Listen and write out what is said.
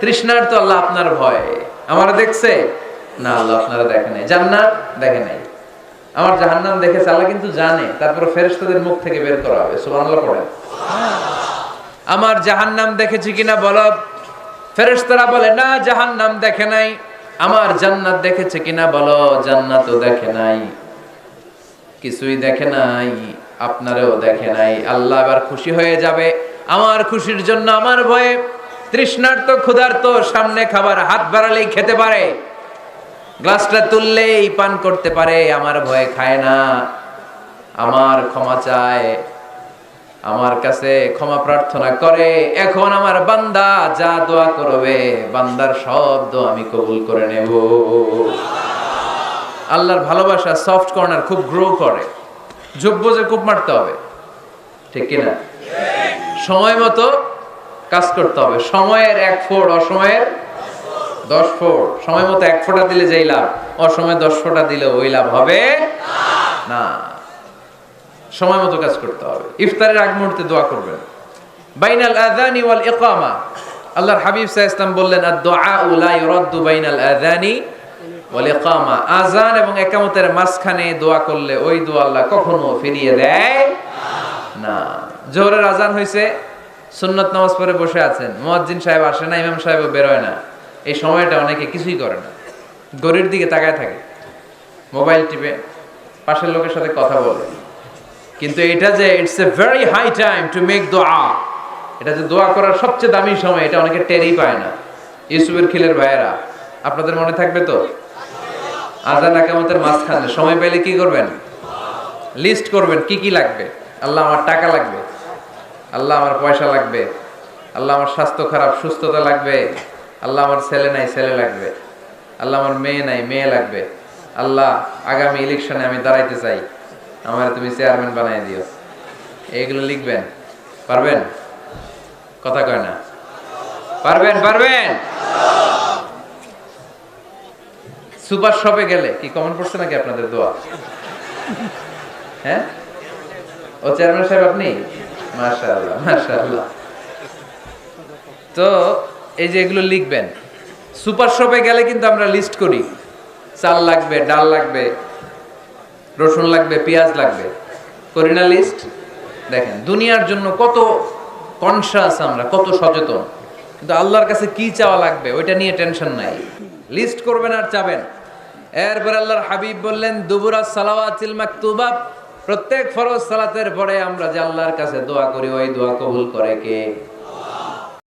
তৃষ্ণার তো আল্লাহ আপনার ভয়। আমার দেখছে? না, আল্লাহ আপনারা দেখে নাই। জান্নাত দেখে নাই। আমার জাহান্নাম দেখেছে, আল্লাহ কিন্তু জানে। তারপর ফেরেশতাদের মুখ থেকে বের করা হবে। সুবহানাল্লাহ পড়ে আমার জাহান্নাম দেখেছি কিনা বলো? ফেরেশতারা বলে, না, জাহান্নাম দেখে নাই। আমার জান্নাত দেখেছে কিনা বলো? জান্নাতও দেখে নাই। কিছুই দেখে নাই, আপনারও দেখে নাই। আল্লাহ এবার খুশি হয়ে যাবে। আমার খুশির জন্য, আমার ভয়ে তৃষ্ণার্ত ক্ষুধার্ত সামনে খাবার হাত বাড়ালেই খেতে পারে। গ্লাসটা তুললেই পান করতে পারে, আমার ভয়ে খায় না। আমার ক্ষমা চায়, আমার কাছে ক্ষমা প্রার্থনা করে। এখন আমার বান্দা যা দোয়া করবে, বান্দার সব দোয়া আমি কবুল করে নেব। আল্লাহর ভালোবাসা সফট কর্নার খুব গ্রো করে। যোগ্য যে খুব মারতে হবে, ঠিক কিনা? সময় মতো কাজ করতে হবে। সময়ের এক ফোড় অসময়ের দশ ফোড় সময় মতো এক ফোঁটা দিলে যেই লাভ, অসময়ে দশ ফোঁটা দিলে ওই লাভ হবে না। সময় মতো কাজ করতে হবে। ইফতারের আগ মুহূর্তে দোয়া করবেন। বাইনাল আযানি ওয়াল ইকামা। আল্লাহর হাবিব আলাইহি ওয়াসাল্লাম বললেন আদ-দুআ লা ইউরাদ্দু বাইনাল আযানি ওয়াল ইকামা। আযান এবং ইকামতের মাঝখানে দোয়া করলে ওই দোয়া আল্লাহ কখনো ফিরিয়ে দেয় না। জোহরের আজান হয়েছে সুন্নত নামাজ পড়ে বসে আছেন। মুয়াজ্জিন সাহেব আসে না, ইমাম সাহেব বেরোয় না। এই সময়টা অনেকে কিছুই করে না। গরির দিকে তাকায় থাকে। মোবাইল টিপে, পাশের লোকের সাথে কথা বলে। কিন্তু এটা যে it's a very high time to make দোয়া এটা যে দোয়া করার সবচেয়ে দামি সময়, এটা অনেকে টেরই পায় না। ইউসুফের খিলের ভাইয়েরা, আপনাদের মনে থাকবে তো? আজান আকামতের মাঝখানে সময় পেলে কি করবেন? লিস্ট করবেন, কি কি লাগবে? আল্লাহ, আমার টাকা লাগবে। আল্লাহ আমার পয়সা লাগবে, আল্লাহ আমার স্বাস্থ্য খারাপ, সুস্থতা লাগবে, আল্লাহ আমার ছেলে নাই, ছেলে লাগবে, আল্লাহ আমার মেয়ে নাই, মেয়ে লাগবে, আল্লাহ আগামী ইলেকশনে আমি দাঁড়াইতে চাই, আমার তুমি চেয়ারম্যান বানাই দিও। এইগুলো লিখবেন, পারবেন? কথা কয় না। পারবেন পারবেন? সুপার শপে গেলে, কি কমন পড়ছে নাকি আপনাদের দোয়া? হ্যাঁ? ও চেয়ারম্যান সাহেব আপনি? তো এই যে এগুলো লিখবেন, সুপার শপে গেলে কিন্তু আমরা লিস্ট করি। চাল লাগবে, ডাল লাগবে, রসুন লাগবে, পেঁয়াজ লাগবে। করি না লিস্ট দেখেন, দুনিয়ার জন্য কত কনসাস আমরা, কত সচেতন। কিন্তু আল্লাহর কাছে কি চাওয়া লাগবে, ওইটা নিয়ে টেনশন নাই। লিস্ট করবেন আর চাবেন। এরপর আল্লাহর হাবিব বললেন, দুবুরা সালাওয়াতিল মাকতুবা প্রত্যেক ফরজ সালাতের পরে আমরা যে আল্লাহর কাছে দোয়া করি, ওই দোয়া কবুল করে কে?